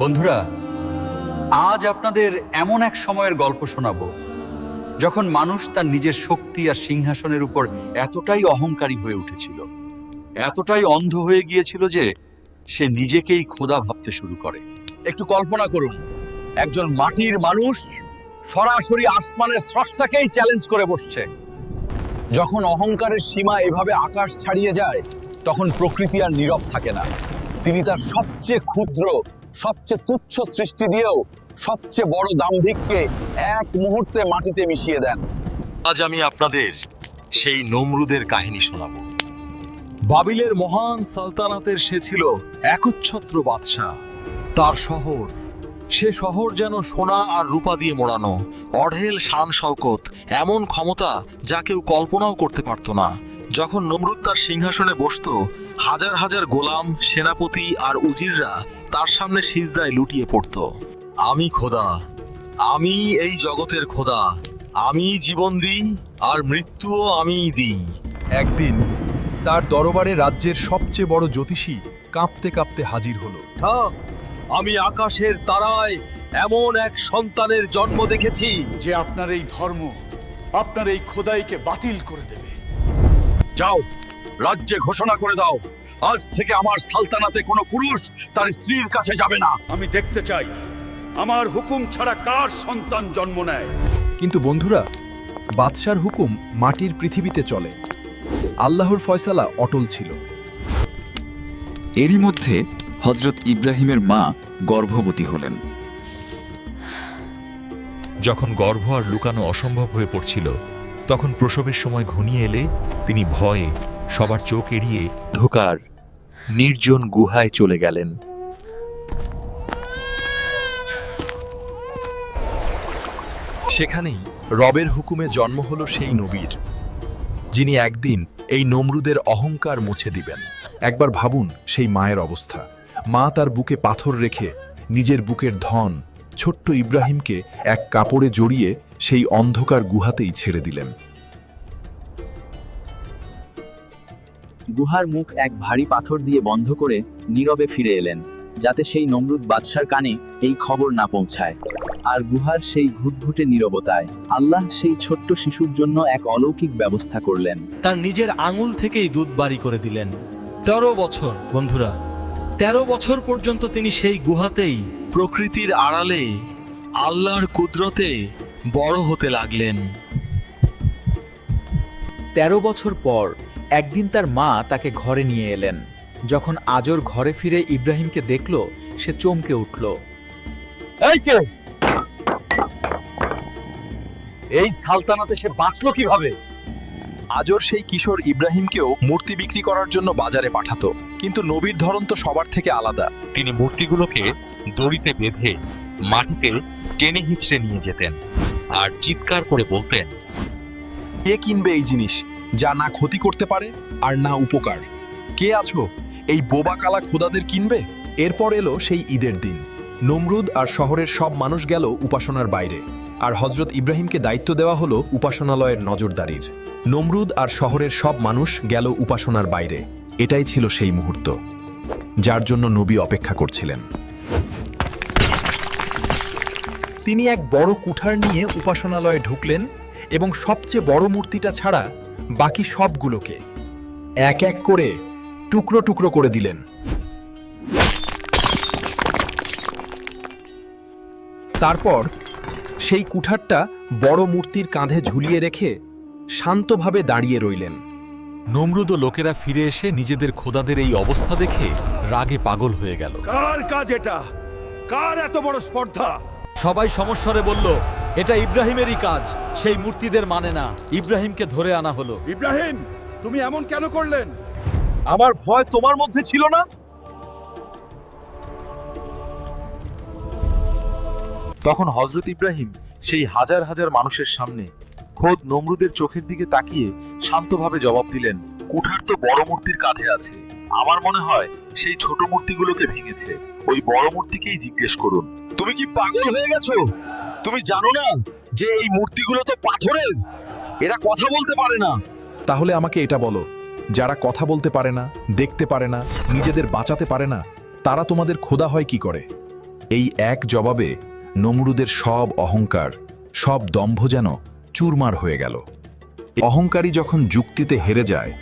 বন্ধুরা, আজ আপনাদের এমন এক সময়ের গল্প শোনাবো, যখন মানুষ তার নিজের শক্তি আর সিংহাসনের উপর এতটাই অহংকারী হয়ে উঠেছিল, এতটাই অন্ধ হয়ে গিয়েছিল যে সে নিজেকেই খোদা ভাবতে শুরু করে। একটু কল্পনা করুন, একজন মাটির মানুষ সরাসরি আসমানের স্রষ্টাকেই চ্যালেঞ্জ করে বসছে। যখন অহংকারের সীমা এভাবে আকাশ ছাড়িয়ে যায়, তখন প্রকৃতি আর নীরব থাকে না। তিনি তার সবচেয়ে ক্ষুদ্র সবচেয়ে তুচ্ছ সৃষ্টি দিয়েও সবচেয়ে বড় দাম্ভিককে এক মুহূর্তে মাটিতে মিশিয়ে দেন। আজ আমি আপনাদের সেই নমরুদের কাহিনী শোনাবো। বাবিলের মহান সালতানাতের সে ছিল একচ্ছত্র বাদশাহ। তার শহর, সে শহর যেন সোনা আর রূপা দিয়ে মোড়ানো, অঢেল শান শওকত এমন ক্ষমতা যা কেউ কল্পনাও করতে পারত না। যখন নমরুদ তার সিংহাসনে বসত, হাজার হাজার গোলাম, সেনাপতি আর উজিররা তার সামনে সিজদায় লুটিয়ে পড়তো। আমি খোদা, আমি এই জগতের খোদা, আমি জীবন দিই আর মৃত্যুও আমিই দিই। একদিন তার দরবারে রাজ্যের সবচেয়ে বড় জ্যোতিষী কাঁপতে কাঁপতে হাজির হলো। আমি আকাশের তারায় এমন এক সন্তানের জন্ম দেখেছি যে আপনার এই ধর্ম আপনার এই খোদাইকে বাতিল করে দেবে। যাও, রাজ্যে ঘোষণা করে দাও। আজ থেকে আমার সালতানাতে কোনো পুরুষ তার স্ত্রীর কাছে যাবে না। আমি দেখতে চাই আমার হুকুম ছাড়া কার সন্তান জন্ম নেয়? কিন্তু বন্ধুরা বাদশার হুকুম মাটির পৃথিবীতে চলে। আল্লাহর ফয়সালা অটল ছিল। এরই মধ্যে হজরত ইব্রাহিমের মা গর্ভবতী হলেন। যখন গর্ভ আর লুকানো অসম্ভব হয়ে পড়ছিল তখন প্রসবের সময় ঘনিয়ে এলে তিনি ভয়ে সবার চোখ এড়িয়ে ধোকার, নির্জন গুহায় চলে গেলেন। সেখানেই রবের হুকুমে জন্ম হলো সেই নবীর, যিনি একদিন এই নমরুদের অহংকার মুছে দিবেন। একবার ভাবুন সেই মায়ের অবস্থা। মা তার বুকে পাথর রেখে নিজের বুকের ধন, ছোট্ট ইব্রাহিমকে এক কাপড়ে জড়িয়ে সেই অন্ধকার গুহাতেই ছেড়ে দিলেন। গুহার মুখ এক ভারী পাথর দিয়ে বন্ধ করে নীরবে ফিরে এলেন যাতে সেই নমরুদ বাদশার কানে এই খবর না পৌঁছায়। আর গুহার সেই ঘুটঘুটে নীরবতায় আল্লাহ সেই ছোট্ট শিশুর জন্য এক অলৌকিক ব্যবস্থা করলেন। তার নিজের আঙুল থেকেই দুধ বাড়ি করে দিলেন। তেরো বছর বন্ধুরা। তেরো বছর পর্যন্ত তিনি সেই গুহাতেই প্রকৃতির আড়ালে আল্লাহর কুদরতে বড় হতে লাগলেন। তেরো বছর পর একদিন তার মা তাকে ঘরে নিয়ে এলেন। যখন আজর ঘরে ফিরে ইব্রাহিমকে দেখল সে চমকে উঠল। এই কে? এই সালতানাতে সে বাঁচলো কীভাবে? আজর সেই কিশোর ইব্রাহিমকেও মূর্তি বিক্রি করার জন্য বাজারে পাঠাতো। কিন্তু নবীর ধরন তো সবার থেকে আলাদা। তিনি মূর্তিগুলোকে দড়িতে বেঁধে মাটিতে টেনে হিচড়ে নিয়ে যেতেন। আর চিৎকার করে বলতেন কে কিনবে এই জিনিস? যা না ক্ষতি করতে পারে আর না উপকার। কে আছো? এই বোবা কালা খোদাদের কিনবে? এরপর এলো সেই ঈদের দিন। নমরুদ আর শহরের সব মানুষ গেল উপাসনার বাইরে। আর হজরত ইব্রাহিমকে দায়িত্ব দেওয়া হলো উপাসনালয়ের নজরদারির। নমরুদ আর শহরের সব মানুষ গেল উপাসনার বাইরে। এটাই ছিল সেই মুহূর্ত, যার জন্য নবী অপেক্ষা করছিলেন। তিনি এক বড় কুঠার নিয়ে উপাসনালয়ে ঢুকলেন এবং সবচেয়ে বড় মূর্তিটা ছাড়া বাকি সবগুলোকে এক এক করে টুকরো টুকরো করে দিলেন। তারপর সেই কুঠারটা বড় মূর্তির কাঁধে ঝুলিয়ে রেখে শান্তভাবে দাঁড়িয়ে রইলেন। নমরুদ লোকেরা ফিরে এসে নিজেদের খোদাদের এই অবস্থা দেখে রাগে পাগল হয়ে গেল। কার কাজ এটা? কার এত বড় স্পর্ধা? সবাই সমস্বরে বলল এটা ইব্রাহিমেরই কাজ। সেই মূর্তিদের মানে না। ইব্রাহিমকে ধরে আনা হলো। ইব্রাহিম তুমি এমন কেন করলেন? আমার ভয় তোমার মধ্যে ছিল না? তখন হজরত ইব্রাহিম সেই হাজার হাজার মানুষের সামনে খোদ নমরুদের চোখের দিকে তাকিয়ে শান্তভাবে জবাব দিলেন কুঠার তো বড় মূর্তির কাঁধে আছে। আমার মনে হয় সেই ছোট মূর্তিগুলোকে ভেঙেছে। ওই বড় মূর্তিকেই জিজ্ঞেস করুন। তুমি কি পাগল হয়ে গেছো? তুমি জানো না যে এই মূর্তিগুলো তো পাথরের? এরা কথা বলতে পারে না। তাহলে আমাকে এটা বলো যারা কথা বলতে পারে না দেখতে পারে না নিজেদের বাঁচাতে পারে না তারা তোমাদের খোদা হয় কি করে? এই এক জবাবে নমরুদের সব অহংকার সব দম্ভ যেন চুরমার হয়ে গেল। অহংকারী যখন যুক্তিতে হেরে যায়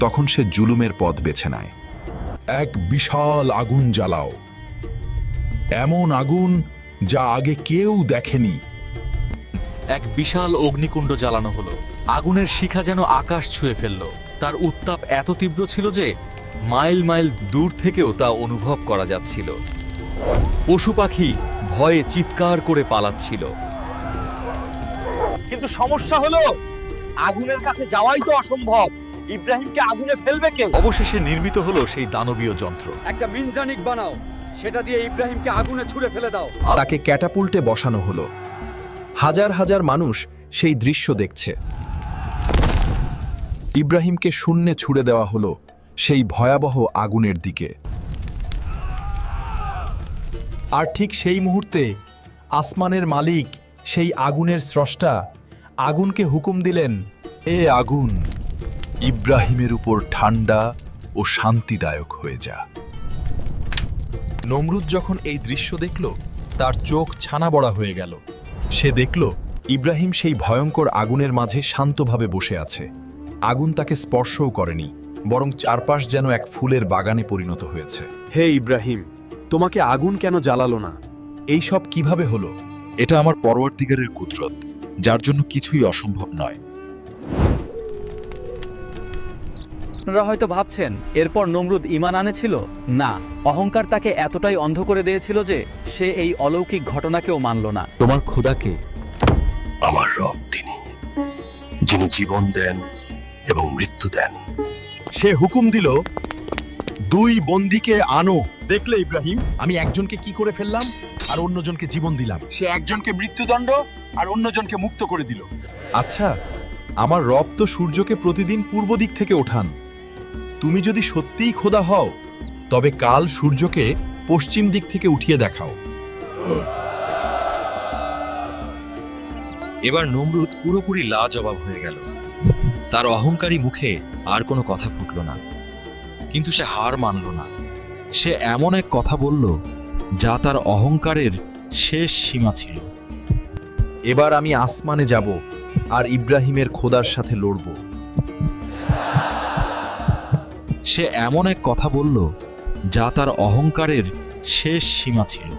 তখন সে জুলুমের পথ বেছে নেয়। এক বিশাল আগুন জ্বালাও। এমন আগুন যা আগে কেউ দেখেনি। এক বিশাল অগ্নিকুণ্ড জ্বালানো হলো। আগুনের শিখা যেন আকাশ ছুঁয়ে ফেলল। তার উত্তাপ এত তীব্র ছিল যে মাইল মাইল দূর থেকেও তা অনুভব করা যাচ্ছিল। পশু পাখি ভয়ে চিৎকার করে পালাচ্ছিল। কিন্তু সমস্যা হলো আগুনের কাছে যাওয়াই তো অসম্ভব। ইব্রাহিমকে আগুনে ফেলবে কে? অবশেষে নির্মিত হলো সেই দানবীয় যন্ত্র। একটা মিনজানিক বানাও। সেটা দিয়ে ইব্রাহিমকে আগুনে ছুঁড়ে ফেলে দাও। তাকে ক্যাটাপুল্টে বসানো হলো। হাজার হাজার মানুষ সেই দৃশ্য দেখছে। ইব্রাহিমকে শূন্যে ছুড়ে দেওয়া হলো সেই ভয়াবহ আগুনের দিকে। আর ঠিক সেই মুহূর্তে আসমানের মালিক সেই আগুনের স্রষ্টা আগুনকে হুকুম দিলেন, এ আগুন, ইব্রাহিমের উপর ঠান্ডা ও শান্তিদায়ক হয়ে যা। নমরুদ যখন এই দৃশ্য দেখল তার চোখ ছানা বড়া হয়ে গেল। সে দেখল ইব্রাহিম সেই ভয়ঙ্কর আগুনের মাঝে শান্তভাবে বসে আছে। আগুন তাকে স্পর্শও করেনি বরং চারপাশ যেন এক ফুলের বাগানে পরিণত হয়েছে। হে ইব্রাহিম তোমাকে আগুন কেন জ্বালালো না? এই সব কীভাবে হলো? এটা আমার পরবর্তীকারের কুদরত যার জন্য কিছুই অসম্ভব নয়। আপনারা হয়তো ভাবছেন এরপর নমরুদ ইমান আনেছিল? না অহংকার তাকে এতটাই অন্ধ করে দিয়েছিল যে সে এই অলৌকিক ঘটনাকেও মানল না। তোমার ক্ষুদাকে আমার রব তিনি যিনি জীবন দেন এবং মৃত্যু দেন। সে হুকুম দিল দুই বন্দিকে আনো। দেখলে ইব্রাহিম আমি একজনকে কি করে ফেললাম? আর অন্যজনকে জীবন দিলাম। সে একজনকে মৃত্যুদণ্ড আর অন্যজনকে মুক্ত করে দিল। আচ্ছা আমার রব তো সূর্যকে প্রতিদিন পূর্ব দিক থেকে ওঠান। তুমি যদি সত্যিই খোদা হও, তবে কাল সূর্যকে পশ্চিম দিক থেকে উঠিয়ে দেখাও। এবার নমরুদ পুরোপুরি লাজবাব হয়ে গেল। তার অহংকারী মুখে আর কোনো কথা ফুটল না। কিন্তু সে হার মানল না। সে এমন এক কথা বলল, যা তার অহংকারের শেষ সীমা ছিল। এবার আমি আসমানে যাব, আর ইব্রাহিমের খোদার সাথে লড়ব। সে এমন এক কথা বলল যা তার অহংকারের শেষ সীমা ছিল।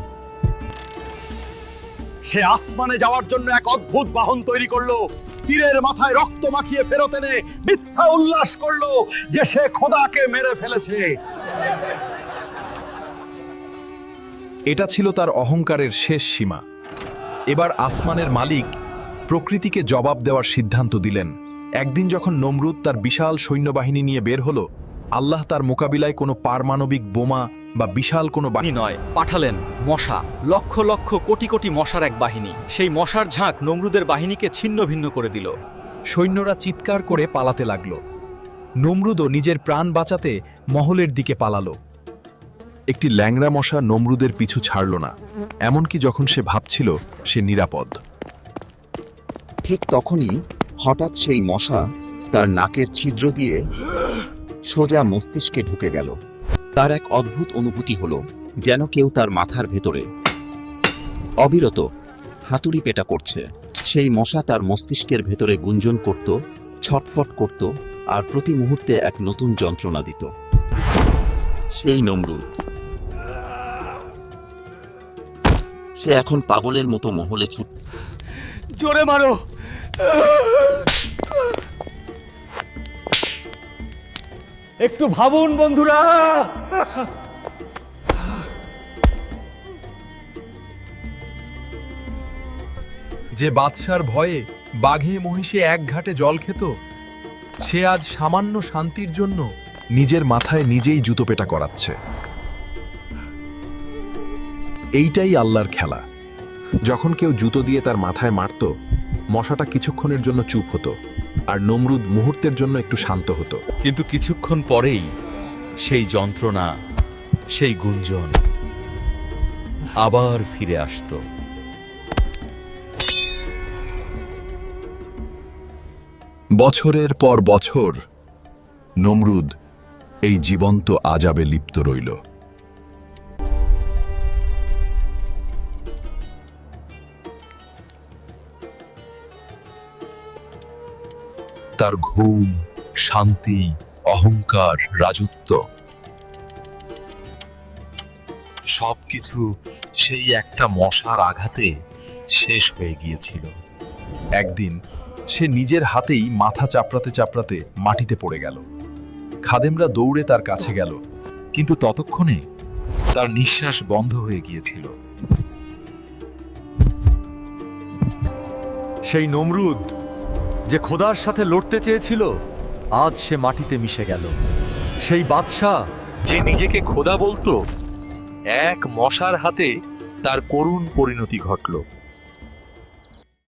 সে আসমানে যাওয়ার জন্য এক অদ্ভুত বাহন তৈরি করল তীরের মাথায় রক্ত মাখিয়ে ফেরত এনে মিথ্যা উল্লাস করল যে সে খোদাকে মেরে ফেলেছে। এটা ছিল তার অহংকারের শেষ সীমা। এবার আসমানের মালিক প্রকৃতিকে জবাব দেওয়ার সিদ্ধান্ত দিলেন। একদিন যখন নমরুদ তার বিশাল সৈন্যবাহিনী নিয়ে বের হলো আল্লাহ তার মোকাবিলায় কোনো পারমাণবিক বোমা বা বিশাল কোনো বাহিনী নয়, পাঠালেন মশা, লক্ষ লক্ষ কোটি কোটি মশার এক বাহিনী। সেই মশার ঝাঁক নমরুদের বাহিনীকে ছিন্ন ভিন্ন করে দিল। সৈন্যরা চিৎকার করে পালাতে লাগল। নমরুদও নিজের প্রাণ বাঁচাতে মহলের দিকে পালালো। একটি ল্যাংড়া মশা নমরুদের পিছু ছাড়ল না, এমনকি যখন সে ভাবছিল সে নিরাপদ। ঠিক তখনই হঠাৎ সেই মশা তার নাকের ছিদ্র দিয়ে সোজা মস্তিষ্কে ঢুকে গেল। তার এক অদ্ভুত অনুভূতি হলো, যেন কেউ তার মাথার ভেতরে অবিরত হাতুড়ি পেটা করছে। সেই মশা তার মস্তিষ্কের ভেতরে গুঞ্জন করত, ছটফট করত আর প্রতি মুহূর্তে এক নতুন যন্ত্রণা দিত। সেই নমরুদ। সে এখন পাগলের মতো মহলে ছুট জোরে মারো! একটু ভাবুন, বন্ধুরা। যে বাদশার ভয়ে বাঘে মহিষে এক ঘাটে জল খেত, সে আজ সামান্য শান্তির জন্য নিজের মাথায় নিজেই জুতো পেটা করাচ্ছে। এইটাই আল্লাহর খেলা। যখন কেউ জুতো দিয়ে তার মাথায় মারত, মশাটা কিছুক্ষণের জন্য চুপ হতো। আর নমরুদ মুহূর্তের জন্য একটু শান্ত হতো। কিন্তু কিছুক্ষণ পরেই সেই যন্ত্রণা সেই গুঞ্জন আবার ফিরে আসতো। বছরের পর বছর নমরুদ এই জীবন্ত আজাবে লিপ্ত রইল। তার ঘুম, শান্তি, অহংকার, রাজত্ব। সবকিছু সেই একটা মশার আঘাতে শেষ হয়ে গিয়েছিল। একদিন সে নিজের হাতেই মাথা চাপড়াতে চাপড়াতে মাটিতে পড়ে গেল। খাদেমরা দৌড়ে তার কাছে গেল, কিন্তু ততক্ষণে তার নিঃশ্বাস বন্ধ হয়ে গিয়েছিল। সেই নমরুদ যে খোদার সাথে লড়তে চেয়েছিল, আজ সে মাটিতে মিশে গেল। সেই বাদশাহ যে নিজেকে খোদা বলতো, এক মশার হাতে তার করুণ পরিণতি ঘটল।